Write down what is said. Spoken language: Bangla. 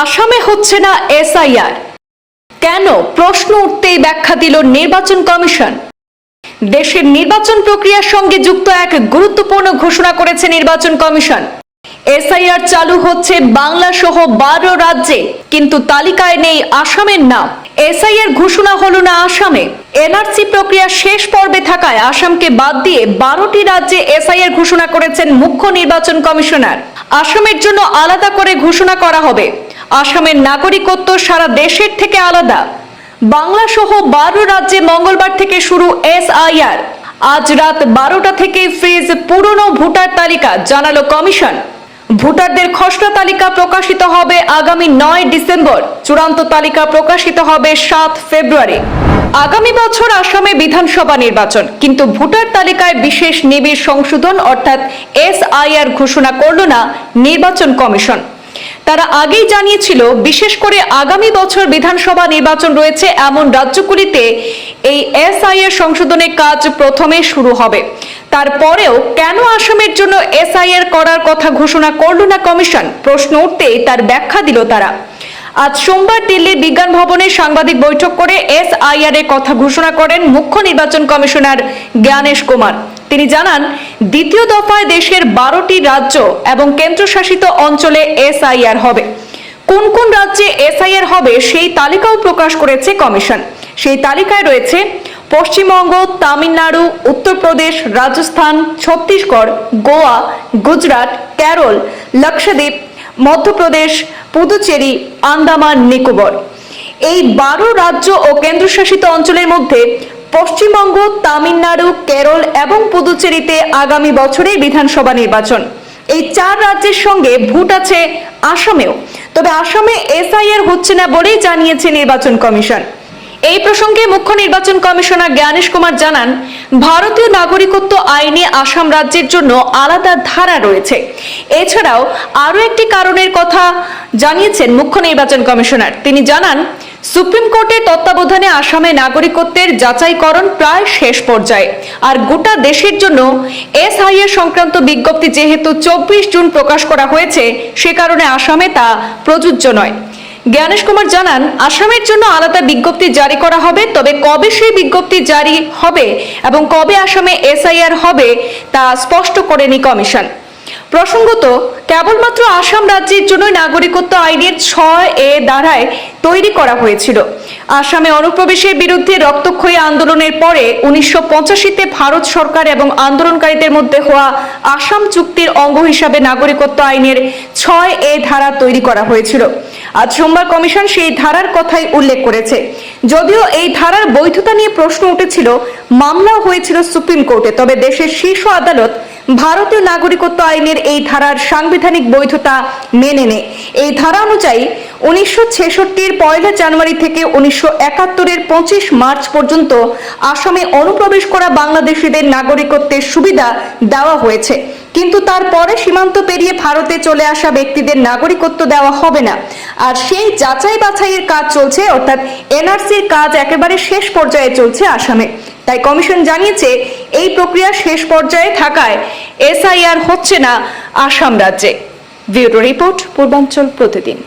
আসামে হচ্ছে না এসআইআর। কেন? প্রশ্ন উঠতেই ব্যাখ্যা দিল নির্বাচন কমিশন। দেশের নির্বাচন প্রক্রিয়ার সঙ্গে যুক্ত এক গুরুত্বপূর্ণ ঘোষণা করেছে নির্বাচন কমিশন। এসআইআর চালু হচ্ছে বাংলা সহ বারো রাজ্যে, কিন্তু তালিকায় নেই আসামের নাম। এসআইআর ঘোষণা হলো না আসামে। এনআরসি প্রক্রিয়া শেষ পর্বে থাকায় আসামকে বাদ দিয়ে বারোটি রাজ্যে এসআইআর ঘোষণা করেছেন মুখ্য নির্বাচন কমিশনার। আসামের জন্য আলাদা করে ঘোষণা করা হবে। আসামের নাগরিকত্ব সারা দেশের থেকে আলাদা। বাংলা সহ বারো রাজ্যে মঙ্গলবার থেকে শুরু এসআইআর। আজ রাত বারোটা থেকে ফ্রিজ পুরনো ভোটার তালিকা, জানালো কমিশন। ভোটারদের খসড়া তালিকা প্রকাশিত হবে আগামী নয় ডিসেম্বর। চূড়ান্ত তালিকা প্রকাশিত হবে সাত ফেব্রুয়ারি। আগামী বছর আসামে বিধানসভা নির্বাচন, কিন্তু ভোটার তালিকায় বিশেষ নিবিড় সংশোধন অর্থাৎ এসআইআর ঘোষণা করল না নির্বাচন কমিশন। তারা আগেই জানিয়েছিল, বিশেষ করে আগামী বছর বিধানসভা নির্বাচন রয়েছে এমন রাজ্যগুলিতে এই এসআইআর সংশোধনের কাজ প্রথমে শুরু হবে। তারপরেও কেন আসামের জন্য এসআইআর করার কথা ঘোষণা করল না কমিশন? প্রশ্ন উঠতেই তার ব্যাখ্যা দিল তারা। আজ সোমবার দিল্লির বিজ্ঞান ভবনে সাংবাদিক বৈঠক করে এসআইআর এর কথা ঘোষণা করেন মুখ্য নির্বাচন কমিশনার জ্ঞানেশ কুমার। তিনি জানান দ্বিতীয় দফায় দেশের বারোটি রাজ্য এবং কেন্দ্রশাসিত অঞ্চলে এসআইআর হবে। কোন কোন রাজ্যে এসআইআর হবে সেই তালিকাও প্রকাশ করেছে কমিশন। সেই তালিকায় রয়েছে পশ্চিমবঙ্গ, তামিলনাড়ু, উত্তরপ্রদেশ, রাজস্থান, ছত্তিশগড়, গোয়া, গুজরাট, কেরল, লক্ষদ্বীপ, মধ্যপ্রদেশ, পুদুচেরি, আন্দামান, নিকোবর। এই বারো রাজ্য ও কেন্দ্রশাসিত অঞ্চলের মধ্যে পশ্চিমবঙ্গ, তামিলনাড়ু, কেরল এবং পুদুচেরিতে আগামী বছরেই বিধানসভা নির্বাচন। এই চার রাজ্যের সঙ্গে ভোট আছে আসামেও। তবে আসামে এসআইআর হচ্ছে না বলেই জানিয়েছে নির্বাচন কমিশন। এই প্রসঙ্গে মুখ্য নির্বাচন কমিশনার জ্ঞানেশ কুমার জানান, ভারতীয় নাগরিকত্ব আইনে আসাম রাজ্যের জন্য আলাদা ধারা রয়েছে। এছাড়াও আরও একটি কারণের কথা জানিয়েছেন মুখ্য নির্বাচন কমিশনার। তিনি জানান সুপ্রিম কোর্টের তত্ত্বাবধানে আসামে নাগরিকত্বের যাচাইকরণ প্রায় শেষ পর্যায়ে। আর গোটা দেশের জন্য এসআইএর সংক্রান্ত বিজ্ঞপ্তি যেহেতু চব্বিশ জুন প্রকাশ করা হয়েছে, সে কারণে আসামে তা প্রযোজ্য নয়। জ্ঞানেশ কুমার জানান, আসামের জন্য আলাদা বিজ্ঞপ্তি জারি করা হবে, তবে কবে সেই বিজ্ঞপ্তি জারি হবে এবং কবে আসামে এসআইআর হবে তা স্পষ্ট করেনি কমিশন। প্রসঙ্গত, কেবলমাত্র আসাম রাজ্যের জন্য নাগরিকত্ব আইনের ছয় এ দ্বারায় তৈরি করা হয়েছিল। আসামে অনুপ্রবেশের বিরুদ্ধে রক্তক্ষয়ী আন্দোলনের পরে উনিশশো পঁচাশিতে ভারত সরকার এবং আন্দোলনকারীদের মধ্যে হওয়া আসাম চুক্তির অঙ্গ হিসাবে নাগরিকত্ব আইনের ছয় এ ধারা তৈরি করা হয়েছিল। আজ সোমবার কমিশন সেই ধারার কথাই উল্লেখ করেছে। যদিও এই ধারার বৈধতা নিয়ে প্রশ্ন উঠেছিল, মামলাও হয়েছিল সুপ্রিম কোর্টে, তবে দেশের শীর্ষ আদালত ভারতীয় নাগরিকত্ব আইনের এই ধারার সাংবিধানিক বৈধতা মেনে নেয় এই ধারা অনুযায়ী উনিশশো ছেষট্টির পয়লা জানুয়ারি থেকে উনিশশো একাত্তরের পঁচিশ মার্চ পর্যন্ত আসামে অনুপ্রবেশ করা বাংলাদেশিদের নাগরিকত্বের সুবিধা দেওয়া হয়েছে। কিন্তু তারপরে সীমান্ত পেরিয়ে ভারতে চলে আসা ব্যক্তিদের নাগরিকত্ব দেওয়া হবে না। আর সেই যাচাই বাছাইয়ের কাজ চলছে, অর্থাৎ এনআরসির কাজ একেবারে শেষ পর্যায়ে চলছে আসামে। তাই কমিশন জানিয়েছে, এই প্রক্রিয়া শেষ পর্যায়ে থাকায় এসআইআর হচ্ছে না আসাম রাজ্যে। ব্যুরো রিপোর্ট, পূর্বাঞ্চল প্রতিদিন।